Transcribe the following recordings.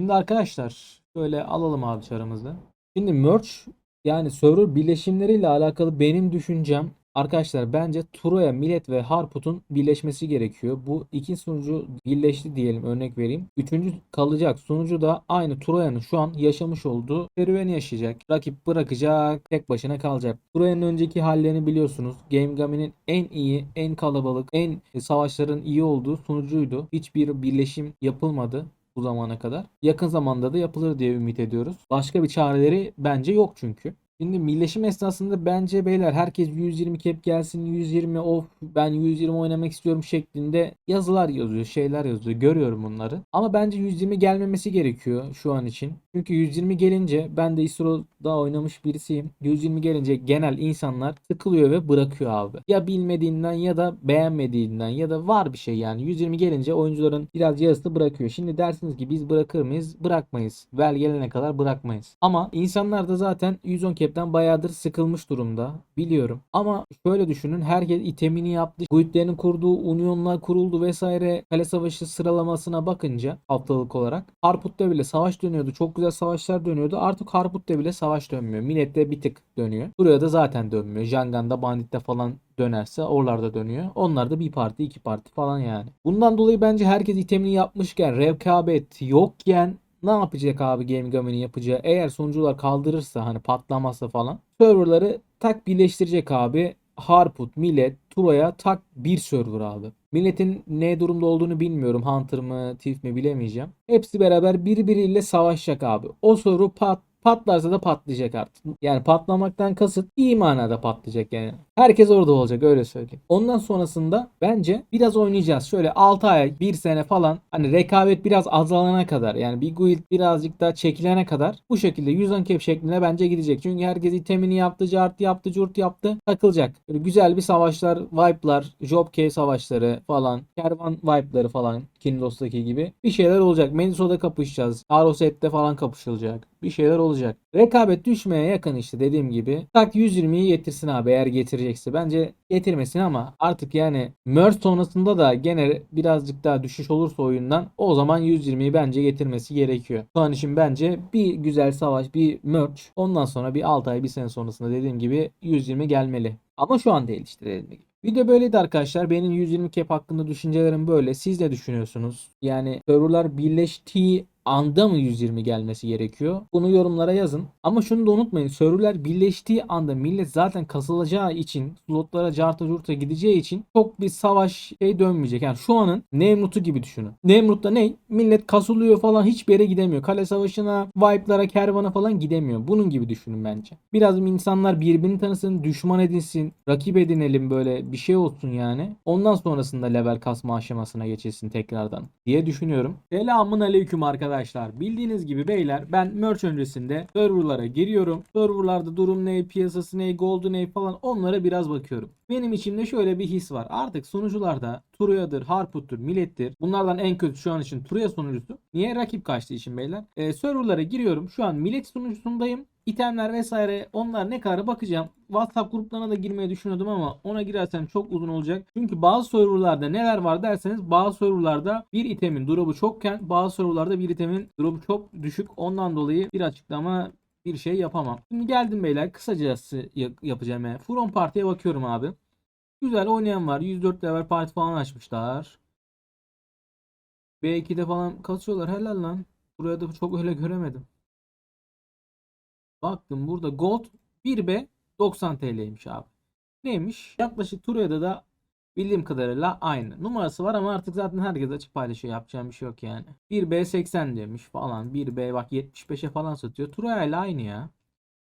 Şimdi arkadaşlar şöyle alalım abi çarımızı. Şimdi merge yani server birleşimleriyle alakalı benim düşüncem arkadaşlar bence Troya, Millet ve Harput'un birleşmesi gerekiyor. Bu iki sunucu birleşti diyelim örnek vereyim. Üçüncü kalacak sunucu da aynı Troya'nın şu an yaşamış olduğu serüveni yaşayacak. Rakip bırakacak, tek başına kalacak. Troya'nın önceki hallerini biliyorsunuz. Game Gami'nin en iyi, en kalabalık, en savaşların iyi olduğu sunucuydu. Hiçbir birleşim yapılmadı bu zamana kadar. Yakın zamanda da yapılır diye ümit ediyoruz. Başka bir çareleri bence yok çünkü. Şimdi birleşim esnasında bence beyler herkes 120 cap gelsin 120 of ben 120 oynamak istiyorum şeklinde yazılar yazıyor şeyler yazıyor görüyorum bunları. Ama bence 120 gelmemesi gerekiyor şu an için. Çünkü 120 gelince ben de ISRO'da oynamış birisiyim. 120 gelince genel insanlar sıkılıyor ve bırakıyor abi. Ya bilmediğinden ya da beğenmediğinden ya da var bir şey yani. 120 gelince oyuncuların biraz yarısı bırakıyor. Şimdi dersiniz ki biz bırakır mıyız? Bırakmayız. Vel gelene kadar bırakmayız. Ama insanlar da zaten 110 cap'ten bayağıdır sıkılmış durumda. Biliyorum. Ama şöyle düşünün. Herkes itemini yaptı. Guildlerin kurduğu unionlar kuruldu vesaire. Kale savaşı sıralamasına bakınca haftalık olarak. Harput'ta bile savaş dönüyordu. Çok güzel savaşlar dönüyordu. Artık Harput'ta bile savaş dönmüyor. Millet'te bir tık dönüyor. Buraya da zaten dönmüyor. Jangan'da, Bandit'te falan dönerse oralarda dönüyor. Onlar da bir parti iki parti falan yani. Bundan dolayı bence herkes itemini yapmışken rekabet yokken ne yapacak abi Game Gami'nin yapacağı? Eğer sonucular kaldırırsa hani patlamazsa falan serverları tak birleştirecek abi. Harput, Millet, Troya tak bir server abi. Milletin ne durumda olduğunu bilmiyorum. Hunter mı, Thief mi bilemeyeceğim. Hepsi beraber birbiriyle savaşacak abi. O server pat patlarsa da patlayacak artık. Yani patlamaktan kasıt iyi manada patlayacak yani. Herkes orada olacak öyle söyleyeyim. Ondan sonrasında bence biraz oynayacağız. Şöyle 6 ay 1 sene falan hani rekabet biraz azalana kadar yani bir guild birazcık daha çekilene kadar bu şekilde 110 cap şeklinde bence gidecek. Çünkü herkes itemini yaptı, cart yaptı, curt yaptı. Takılacak. Böyle güzel bir savaşlar, wipe'lar, job cave savaşları falan, kervan wipe'ları falan Kindos'taki gibi bir şeyler olacak. Meniso'da kapışacağız. Aroset'te falan kapışılacak. Bir şeyler olacak. Rekabet düşmeye yakın işte dediğim gibi. Tak 120'yi getirsin abi eğer getirecekse. Bence getirmesin ama artık yani Merge sonrasında da gene birazcık daha düşüş olursa oyundan o zaman 120'yi bence getirmesi gerekiyor. Şu an için bence bir güzel savaş, bir Merge. Ondan sonra bir 6 ay, bir sene sonrasında dediğim gibi 120 gelmeli. Ama şu an değil işte dediğim gibi. Video böyleydi arkadaşlar. Benim 120 cap hakkında düşüncelerim böyle. Siz ne düşünüyorsunuz? Yani serverlar birleştiği anda mı 120 gelmesi gerekiyor? Bunu yorumlara yazın. Ama şunu da unutmayın. Serverler birleştiği anda millet zaten kasılacağı için slotlara carta curta gideceği için çok bir savaş şey dönmeyecek. Yani şu anın Nemrut'u gibi düşünün. Nemrut'ta ne? Millet kasılıyor falan hiçbir yere gidemiyor. Kale savaşına, wipe'lara, kervana falan gidemiyor. Bunun gibi düşünün bence. Biraz insanlar birbirini tanısın, düşman edinsin, rakip edinelim böyle bir şey olsun yani. Ondan sonrasında level kasma aşamasına geçilsin tekrardan diye düşünüyorum. Selamun aleyküm arkadaşlar. Bildiğiniz gibi beyler ben merch öncesinde serverlara giriyorum. Serverlarda durum ne, piyasası ne, gold ne falan onlara biraz bakıyorum. Benim içimde şöyle bir his var. Artık sunucularda Turuya'dır, Harput'tur, Millet'tir. Bunlardan en kötü şu an için Turuya sunucusu. Niye? Rakip kaçtığı için beyler. Ee, serverlara giriyorum. Şu an Millet sunucusundayım. İtemler vesaire onlar ne kadar bakacağım. WhatsApp gruplarına da girmeyi düşünüyordum ama ona girersem çok uzun olacak. Çünkü bazı serverlarda neler var derseniz bazı serverlarda bir itemin drop'u çokken bazı serverlarda bir itemin drop'u çok düşük. Ondan dolayı bir açıklama bir şey yapamam. Şimdi geldim beyler kısacası ya- yapacağım yani. From Party'ye bakıyorum abi. Güzel oynayan var. 104 level parti falan açmışlar. B2'de falan kasıyorlar. Helal lan. Buraya da çok öyle göremedim. Baktım burada gold 1B 90 TL'ymiş abi. Neymiş? Yaklaşık Turuya'da da bildiğim kadarıyla aynı. Numarası var ama artık zaten herkes açık paylaşıyor. Yapacağım bir şey yok yani. 1B 80 demiş falan. 1B bak 75'e falan satıyor. Turaya ile aynı ya.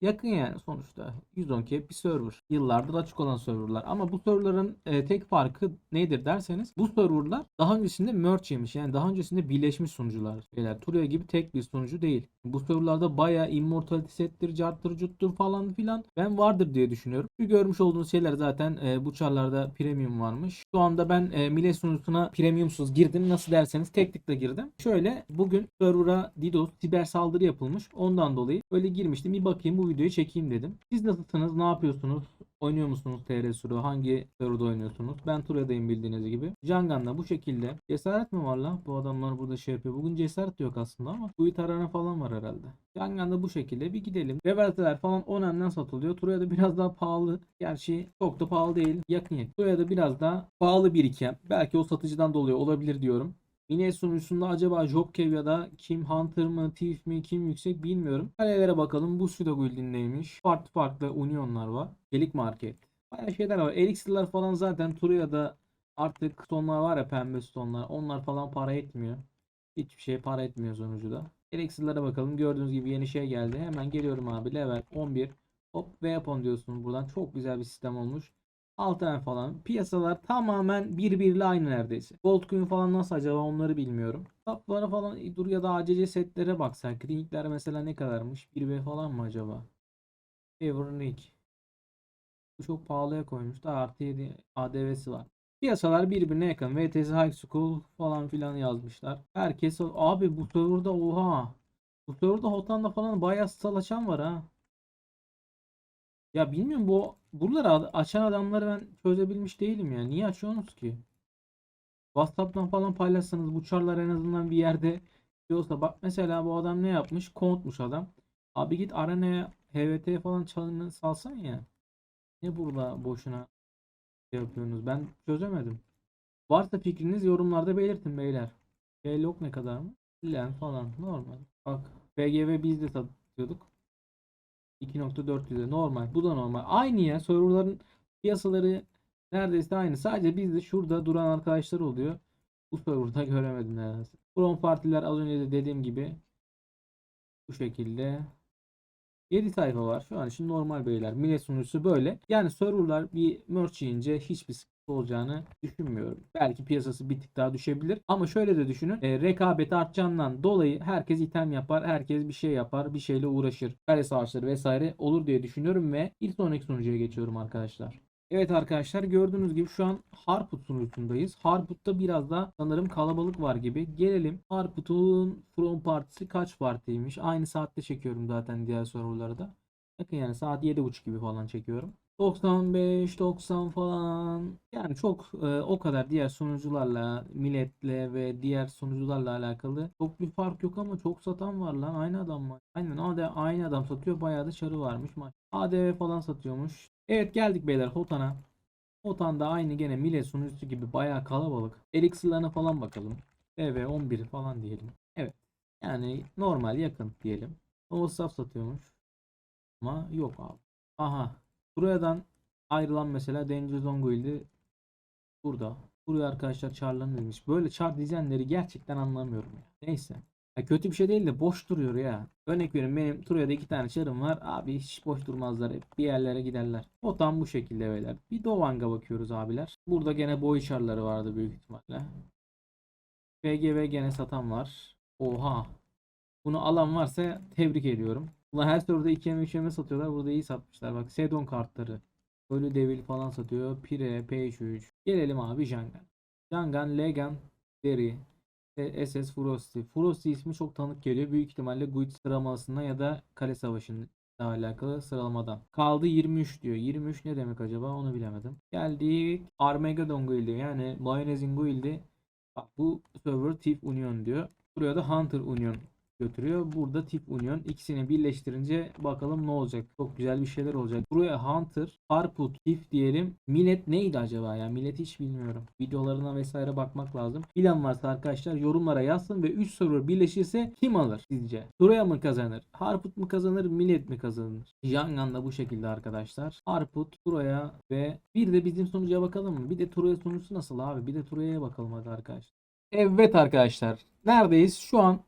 Yakın yani sonuçta. 110 k bir server. Yıllardır açık olan serverlar. Ama bu serverların e, tek farkı nedir derseniz bu serverlar daha öncesinde merge yemiş. Yani daha öncesinde birleşmiş sunucular. Şeyler. Turia gibi tek bir sunucu değil. Bu serverlarda bayağı immortality settir, carttır, cuttur falan filan ben vardır diye düşünüyorum. Şu görmüş olduğunuz şeyler zaten e, bu çarlarda premium varmış. Şu anda ben e, Millet sunucusuna premiumsuz girdim. Nasıl derseniz tek tıkla girdim. Şöyle bugün server'a DDoS siber saldırı yapılmış. Ondan dolayı öyle girmiştim. Bir bakayım bu videoyu çekeyim dedim. Siz nasılsınız? Ne yapıyorsunuz? Oynuyor musunuz TR Suru? Hangi serverda oynuyorsunuz? Ben Turaya'dayım bildiğiniz gibi. Jangan'da bu şekilde. Cesaret mi var lan? Bu adamlar burada şey yapıyor. Bugün cesaret yok aslında ama. Buyut arana falan var herhalde. Jangan'da bu şekilde bir gidelim. Reverteler falan Onen'den satılıyor. Turaya'da biraz daha pahalı. Gerçi çok da pahalı değil. Yakın yakın. Turaya'da biraz daha pahalı bir iken. Belki o satıcıdan dolayı olabilir diyorum. Mine sunucusunda acaba Jobkev ya da kim Hunter mı, Thief mi, kim yüksek bilmiyorum. Kalelere bakalım. Bu Suda Guild'indeymiş. Farklı farklı Union'lar var. Gelik Market. Bayağı şeyler var. Elixir'lar falan zaten Turuya'da artık stonlar var ya pembe stonlar. Onlar falan para etmiyor. Hiçbir şey para etmiyor sonucuda. Elixir'lara bakalım. Gördüğünüz gibi yeni şey geldi. Hemen geliyorum abi. Level 11. Hop weapon diyorsun buradan. Çok güzel bir sistem olmuş. 6 tane falan. Piyasalar tamamen birbiriyle aynı neredeyse. Gold coin falan nasıl acaba onları bilmiyorum. Taplara falan e, dur ya da ACC setlere baksak. Ringler mesela ne kadarmış? 1V falan mı acaba? Ring. Bu çok pahalıya koymuş. Daha artı 7 ADV'si var. Piyasalar birbirine yakın. VTS High School falan filan yazmışlar. Herkes abi bu serverda oha. Bu serverda Hotan'da falan bayağı stal açan var ha. Ya bilmiyorum bu buraları açan adamları ben çözebilmiş değilim ya. Niye açıyorsunuz ki? WhatsApp'tan falan paylaşsanız bu çarlar en azından bir yerde şey olsa bak mesela bu adam ne yapmış? Kontmuş adam. Abi git arenaya HVT falan çalını salsan ya. Ne burada boşuna şey yapıyorsunuz? Ben çözemedim. Varsa fikriniz yorumlarda belirtin beyler. Keylog ne kadar mı? Len falan normal. Bak BGV biz de satıyorduk. 2.400'e normal. Bu da normal. Aynı ya. Serverların piyasaları neredeyse aynı. Sadece bizde şurada duran arkadaşlar oluyor. Bu serverda göremedim neredeyse. From partiler az önce de dediğim gibi bu şekilde 7 sayfa var. Şu an için normal beyler. Millet sunucusu böyle. Yani serverlar bir merch yiyince hiçbir olacağını düşünmüyorum. Belki piyasası bir tık daha düşebilir. Ama şöyle de düşünün. E, rekabet artacağından dolayı herkes item yapar. Herkes bir şey yapar. Bir şeyle uğraşır. Kare savaşları vesaire olur diye düşünüyorum ve bir sonraki sunucuya geçiyorum arkadaşlar. Evet arkadaşlar gördüğünüz gibi şu an Harput sunucusundayız. Harput'ta biraz da sanırım kalabalık var gibi. Gelelim Harput'un From partisi kaç partiymiş? Aynı saatte çekiyorum zaten diğer serverlarda. Bakın yani saat 7.30 gibi falan çekiyorum. 95, 90 falan. Yani çok e, o kadar diğer sunucularla, milletle ve diğer sunucularla alakalı çok bir fark yok ama çok satan var lan. Aynı adam var. Aynen AD, aynı adam satıyor. Bayağı da çarı varmış. ADV falan satıyormuş. Evet geldik beyler Hotan'a. Hotan'da aynı gene millet sunucusu gibi bayağı kalabalık. Elixir'larına falan bakalım. EV 11 falan diyelim. Evet. Yani normal yakın diyelim. O saf satıyormuş. Ama yok abi. Aha. Buradan ayrılan mesela Danger Zone burada. Buraya arkadaşlar çarlarını demiş. Böyle çar dizenleri gerçekten anlamıyorum ya. Neyse. Ya kötü bir şey değil de boş duruyor ya. Örnek veriyorum benim Troya'da iki tane çarım var. Abi hiç boş durmazlar. Hep bir yerlere giderler. O tam bu şekilde beyler. Bir Dovang'a bakıyoruz abiler. Burada gene boy çarları vardı büyük ihtimalle. PGV gene satan var. Oha. Bunu alan varsa tebrik ediyorum. Ulan her serverda 2M 3M satıyorlar. Burada iyi satmışlar. Bak Sedon kartları. Ölü Devil falan satıyor. Pire, P3. Gelelim abi Jangan. Jangan, Legan, Derry, SS Frosty. Frosty ismi çok tanık geliyor. Büyük ihtimalle Guild sıralamasından ya da Kale Savaşı'nın alakalı sıralamadan. Kaldı 23 diyor. 23 ne demek acaba onu bilemedim. Geldik Armageddon Guild'i yani Mayonezin Guild'i. Bak bu server Thief Union diyor. Buraya da Hunter Union götürüyor. Burada Tip Union ikisini birleştirince bakalım ne olacak. Çok güzel bir şeyler olacak. Buraya Hunter, Harput, Tip diyelim. Millet neydi acaba ya? Millet hiç bilmiyorum. Videolarına vesaire bakmak lazım. Bilen varsa arkadaşlar yorumlara yazsın ve 3 server birleşirse kim alır sizce? Buraya mı kazanır? Harput mu kazanır? Millet mi kazanır? Jangan da bu şekilde arkadaşlar. Harput, Turaya ve bir de bizim sonuca bakalım mı? Bir de Turaya sonucu nasıl abi? Bir de Turaya'ya bakalım hadi arkadaşlar. Evet arkadaşlar. Neredeyiz? Şu an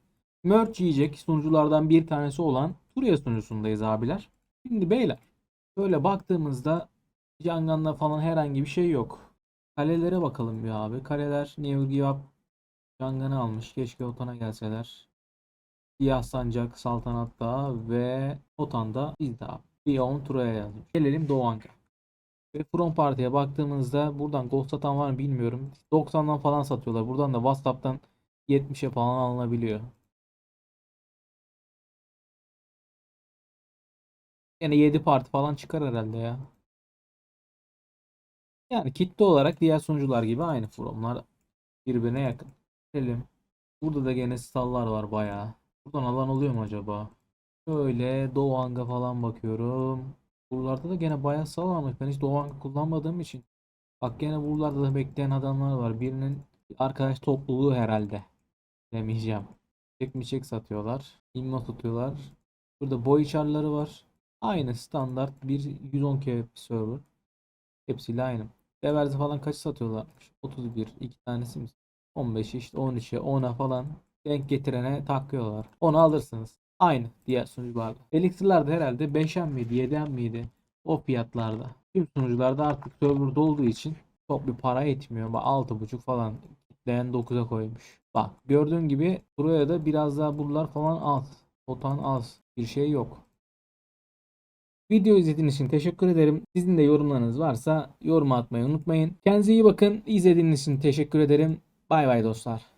merch yiyecek sunuculardan bir tanesi olan Turya sunucusundayız abiler. Şimdi beyler böyle baktığımızda Jangan'da falan herhangi bir şey yok. Kalelere bakalım bir abi. Kaleler Never Give Up Jangan'ı almış. Keşke Otan'a gelseler. Siyah Sancak Saltanat'ta ve Otan'da bizde abi. Beyond Turaya yazmış. Gelelim Doğan'a. Ve From Party'ye baktığımızda buradan Ghost satan var mı bilmiyorum. 90'dan falan satıyorlar. Buradan da WhatsApp'tan 70'e falan alınabiliyor. Yani 7 parti falan çıkar herhalde ya. Yani kitle olarak diğer sunucular gibi aynı forumlar birbirine yakın. Gelelim. Burada da gene stallar var bayağı. Buradan alan oluyor mu acaba? Şöyle Doğu Hang'a falan bakıyorum. Buralarda da gene bayağı stal varmış. Ben hiç Doğu Hang'ı kullanmadığım için. Bak gene buralarda da bekleyen adamlar var. Birinin arkadaş topluluğu herhalde. Demeyeceğim. Çek satıyorlar. İmmo tutuyorlar. Burada boy çarları var. Aynı standart bir 110 kbp server. Hepsiyle aynı. Reverse falan kaç satıyorlarmış? 31. iki tanesi mi? 15 işte 13'e 10'a falan denk getirene takıyorlar. Onu alırsınız. Aynı diğer sunucularda. Elixir'lar da herhalde 5'en miydi 7'en miydi? O fiyatlarda. Tüm sunucularda artık server dolduğu için çok bir para etmiyor. Bak 6.5 falan. Kitleyen 9'a koymuş. Bak gördüğün gibi buraya da biraz daha buralar falan az. Otan az. Bir şey yok. Video izlediğiniz için teşekkür ederim. Sizin de yorumlarınız varsa yorum atmayı unutmayın. Kendinize iyi bakın. İzlediğiniz için teşekkür ederim. Bay bay dostlar.